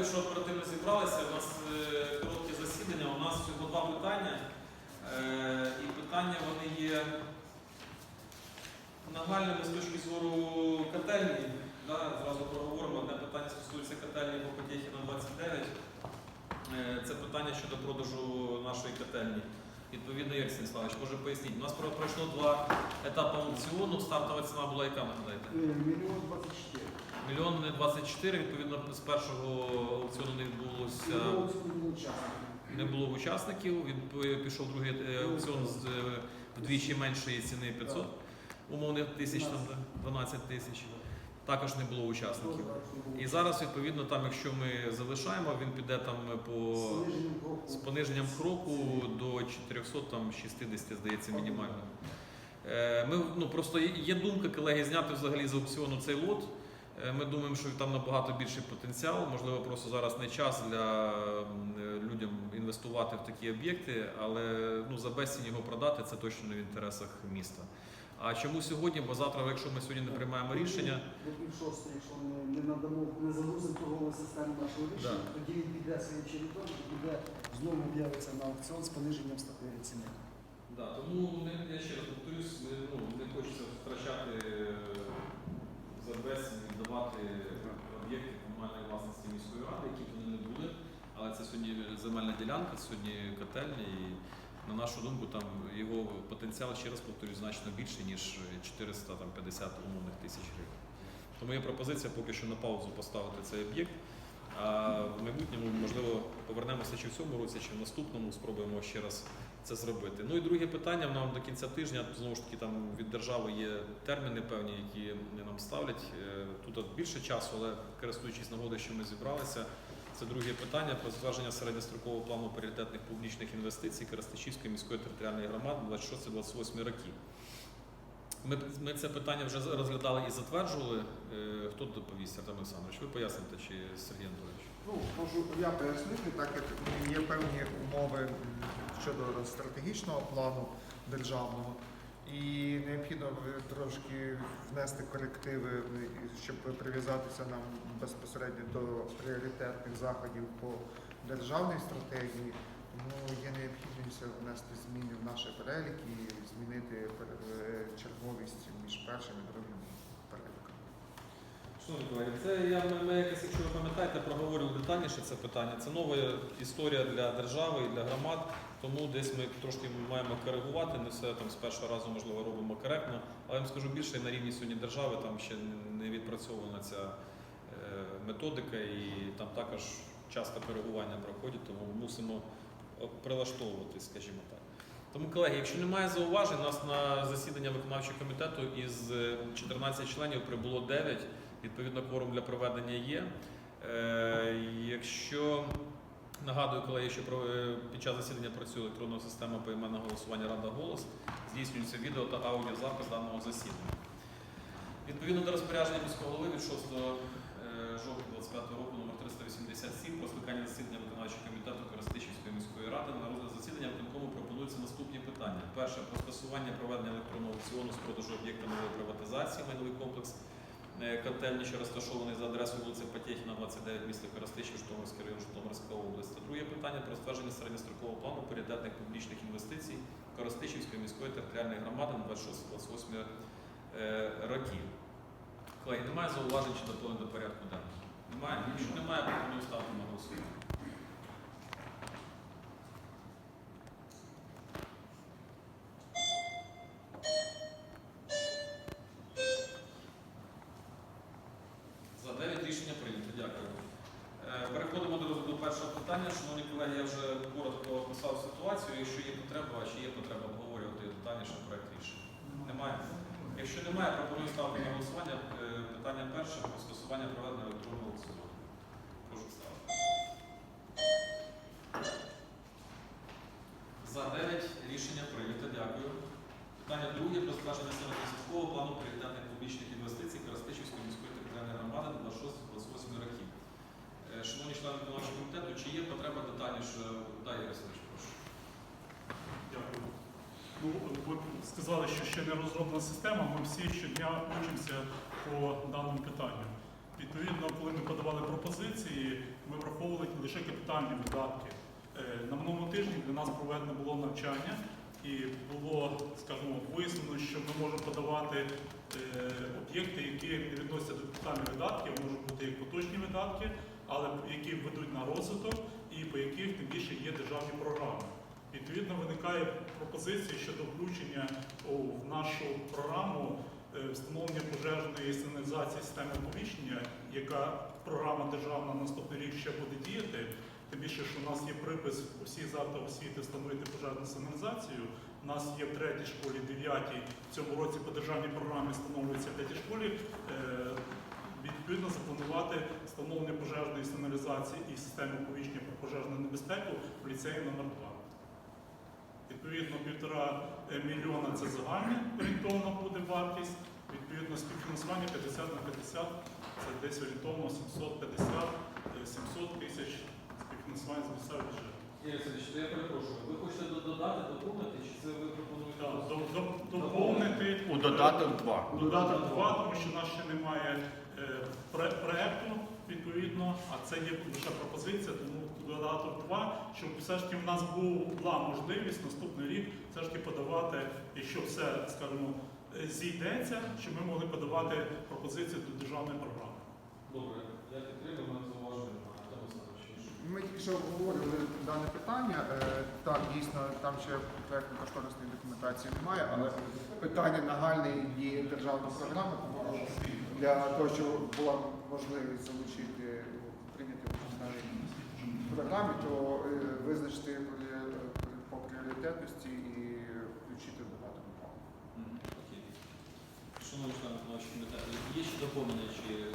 дякую, що оперативно зібралися. У нас е, коротке засідання. У нас всього два питання. Е, І питання вони є нагальними з точки зору котельні. Да, зразу проговоримо. Одне питання стосується котельні по Потєхіна 29. Е, Це питання щодо продажу нашої котельні. Відповідно, Ігор Станіславович, може поясніть. У нас пройшло два етапи аукціону. Стартова ціна була яка, нагадайте? Мільйон 24. Мільйон не 24, відповідно, з першого аукціону не відбулося. Не було учасників. Він пішов другий е, аукціон з е, вдвічі меншої ціни 500 умовних тисяч, там да, 12 тисяч. Також не було учасників. І зараз, відповідно, там, якщо ми залишаємо, він піде там по з пониженням кроку до 460, здається, мінімально. Е, Ми, ну, просто є думка, колеги, зняти взагалі з аукціону цей лот. Е, Ми думаємо, що там набагато більший потенціал. Можливо, просто зараз не час для е, людям інвестувати в такі об'єкти, але ну, за безцінь його продати це точно не в інтересах міста. А чому сьогодні? Бо завтра, якщо ми сьогодні не приймаємо рішення, До пів шостої, якщо ми не надамо, не загрузимо торгову систему нашого рішення, Да. тоді він піде своїм чередом і піде знову об'явиться на аукціон з пониженням статевої ціни. Да, тому не, я ще раз повторюсь, не, ну, не хочеться втрачати е, за безцінь, віддавати об'єкти комунальної власності міської ради, які б вони не були. Але це сьогодні земельна ділянка, сьогодні котельня, і на нашу думку, там його потенціал, ще раз повторюсь, значно більший, ніж 450 умовних тисяч гривень. Тому є пропозиція поки що на паузу поставити цей об'єкт. А в майбутньому, можливо, повернемося чи в цьому році, чи в наступному, спробуємо ще раз це зробити. Ну і друге питання нам до кінця тижня. Знову ж таки, там від держави є терміни певні, які нам ставлять. Е, Тут більше часу, але користуючись нагодою, що ми зібралися. Це друге питання про затвердження середньострокового плану пріоритетних публічних інвестицій Коростишівської міської територіальної громади 26-28 роки. Ми, ми це питання вже розглядали і затверджували. Е, Хто доповість, Артем Олександрович? Ви поясните чи Сергій Анатолійович? Ну, можу я пояснити, так як є певні умови щодо стратегічного плану державного, і необхідно трошки внести корективи, е, щоб прив'язатися нам безпосередньо до пріоритетних заходів по державній стратегії. Тому є необхідність внести зміни в наші переліки і змінити черговість між першим і другим переліком. Шановні колеги, це я ми, ми якось, якщо пам'ятаєте, проговорювали детальніше це питання. Це нова історія для держави і для громад, тому десь ми трошки маємо коригувати. Не все там з першого разу можливо робимо коректно. Але я вам скажу більше на рівні сьогодні держави там ще не відпрацьована ця е, методика, і там також часто коригування проходять, тому мусимо о, прилаштовувати, скажімо так. Тому, колеги, якщо немає зауважень, у нас на засідання виконавчого комітету із е, 14 членів прибуло 9. Відповідно, кворум для проведення є. Е, якщо нагадую, колеги, що е, під час засідання працює електронна система поіменного голосування Рада голос, здійснюється відео та аудіозапис даного засідання. Відповідно до розпорядження міського голови від 6 е, жовтня 25 року номер 387 про скликання засідання виконавчого комітету Коростишівської міської ради на розгляд засідання виконкому пропонуються наступні питання. Перше про скасування проведення електронного аукціону з продажу об'єкта нової приватизації майновий комплекс котельні, що розташований за адресою вулиці Потєхіна, 29, місто Коростишів, Житомирський район, Житомирська область. Та друге питання про ствердження середньострокового плану пріоритетних публічних інвестицій Коростишівської міської територіальної громади на 26-28 е, років. Колеги, немає зауважень чи доповнень до порядку денного? Немає? Якщо немає, пропоную ставити на голосування. Ситуацію. Якщо є потреба, чи є потреба обговорювати детальніше проект рішення? Немає? Якщо немає, пропоную ставити на голосування е, питання перше про скасування проведення електронного аукціону. Прошу ставити. За 9 рішення прийнято. Дякую. Питання друге про затвердження середньострокового плану пріоритетних публічних інвестицій Коростишівської міської територіальної громади на 26-28 років. Е, Шановні члени виконавчого комітету, чи є потреба детальніше? Дай, прошу. Дякую. Ну, ви сказали, що ще не розроблена система. Ми всі щодня учимося по даному питанню. Відповідно, коли ми подавали пропозиції, ми враховували лише капітальні видатки. Е, На минулому тижні для нас проведено було навчання і було, скажімо, вияснено, що ми можемо подавати е, об'єкти, які не відносяться до капітальних видатків, можуть бути як поточні видатки, але які ведуть на розвиток і по яких тим більше є державні програми. Відповідно, виникає пропозиція щодо включення в нашу програму е, встановлення пожежної сигналізації системи оповіщення, яка програма державна наступний рік ще буде діяти. Тим більше, що у нас є припис у всіх закладах освіти встановити пожежну сигналізацію. У нас є в третій школі, дев'ятій, в цьому році по державній програмі встановлюється в п'ятій школі. Е, Відповідно, запланувати встановлення пожежної сигналізації і системи оповіщення про пожежну небезпеку в ліцеї номер 2 Відповідно, півтора е, мільйона це загальна орієнтовна буде вартість. Відповідно, співфінансування 50 на 50 це десь орієнтовно 750 е, 700 тисяч співфінансування з місцевого бюджету. Я перепрошую, ви хочете додати, доповнити, чи це ви пропонуєте? Так, до- до- Доповнити У додаток 2. Додаток 2, тому що в нас ще немає проекту відповідно, а це є лише пропозиція, тому додаток 2, щоб все ж таки в нас була можливість наступний рік все ж таки подавати, якщо все, скажімо, е, зійдеться, щоб ми могли подавати пропозиції до державної програми. Добре, я підтримую, мене зауваження. Антон Олександрович, що? Ми тільки що обговорювали дане питання. Е, Так, дійсно, там ще проєктно-кошторисної документації немає, але питання нагальне і державна програма, для того, щоб була можливість залучити, прийняти в програмі, то е, визначити по пріоритетності і включити. Мгм, Шановні члени виконавчого комітету, є ще доповнення чи